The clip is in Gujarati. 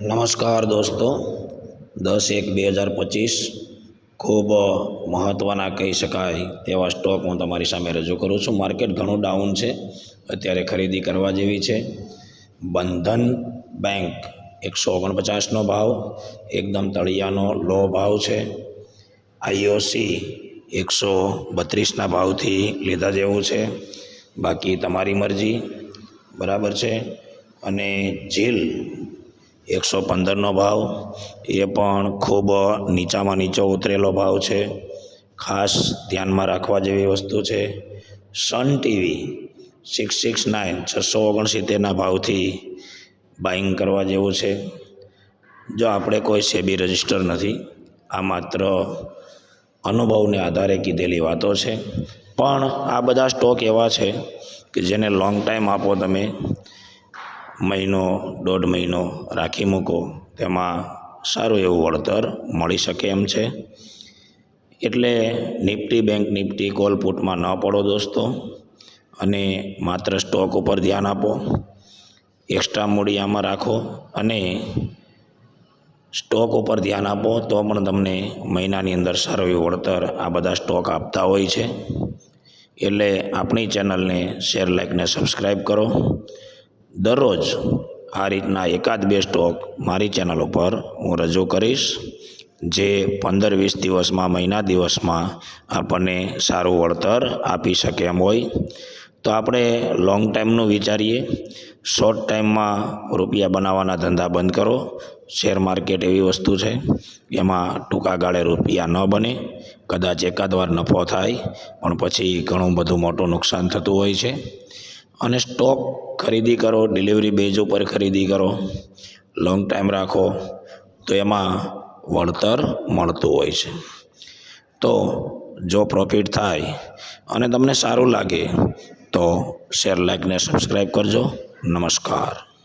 નમસ્કાર દોસ્તો, દસ એક બે હજાર પચીસ ખૂબ મહત્ત્વના કહી શકાય તેવા સ્ટોક હું તમારી સામે રજૂ કરું છું. માર્કેટ ઘણું ડાઉન છે, અત્યારે ખરીદી કરવા જેવી છે. બંધન બેંક એકસો ઓગણપચાસનો ભાવ, એકદમ તળિયાનો લો ભાવ છે. આઈઓસી એકસો બત્રીસના ભાવથી લીધા જેવું છે. બાકી તમારી મરજી, બરાબર છે. અને જીલ એકસો પંદરનો ભાવ. એ પણ ખૂબ નીચામાં નીચો ઉતરેલો ભાવ છે. ખાસ ધ્યાનમાં રાખવા જેવી વસ્તુ છે. Sun TV six six nine છસો ઓગણસિત્તેરના ભાવથી બાઇંગ કરવા જેવું છે. જો આપણે કોઈ સેબી રજિસ્ટર નથી, આ માત્ર અનુભવને આધારે કીધેલી વાતો છે. પણ આ બધા સ્ટોક એવા છે કે જેને લોંગ ટાઈમ આપો તમે. મહિનો, દોઢ મહિનો રાખી મૂકો, તેમાં સારું એવું વળતર મળી શકે એમ છે. એટલે નિફ્ટી બેંક નિફ્ટી કોલ પુટમાં ન પડો દોસ્તો, અને માત્ર સ્ટોક ઉપર ધ્યાન આપો, એક્સ્ટ્રા મૂડી આમાં રાખો, અને સ્ટોક ઉપર ધ્યાન આપો તો પણ તમને મહિનાની અંદર સારું એવું વળતર આ બધા સ્ટોક આપતા હોય છે. એટલે આપણી ચેનલને શેર, લાઇકને સબસ્ક્રાઈબ કરો દરરોજ આ રીતના એકાદ બે સ્ટોક મારી ચેનલ ઉપર હું રજૂ કરીશ, જે પંદર વીસ દિવસમાં, મહિના દિવસમાં આપણને સારું વળતર આપી શકે એમ હોય. તો આપણે લોંગ ટાઈમનું વિચારીએ. શોર્ટ ટાઈમમાં રૂપિયા બનાવવાના ધંધા બંધ કરો. શેર માર્કેટ એવી વસ્તુ છે, એમાં ટૂંકા ગાળે રૂપિયા ન બને. કદાચ એકાદ વાર નફો થાય, પણ પછી ઘણું બધું મોટું નુકસાન થતું હોય છે. અને સ્ટોક ખરીદી કરો ડિલિવરી બેઝ ઉપર ખરીદી કરો લોંગ ટાઈમ રાખો, તો એમાં વળતર મળતું હોય છે. તો જો પ્રોફિટ થાય અને તમને સારું લાગે, તો શેર લાઇકને સબસ્ક્રાઈબ કરજો. નમસ્કાર.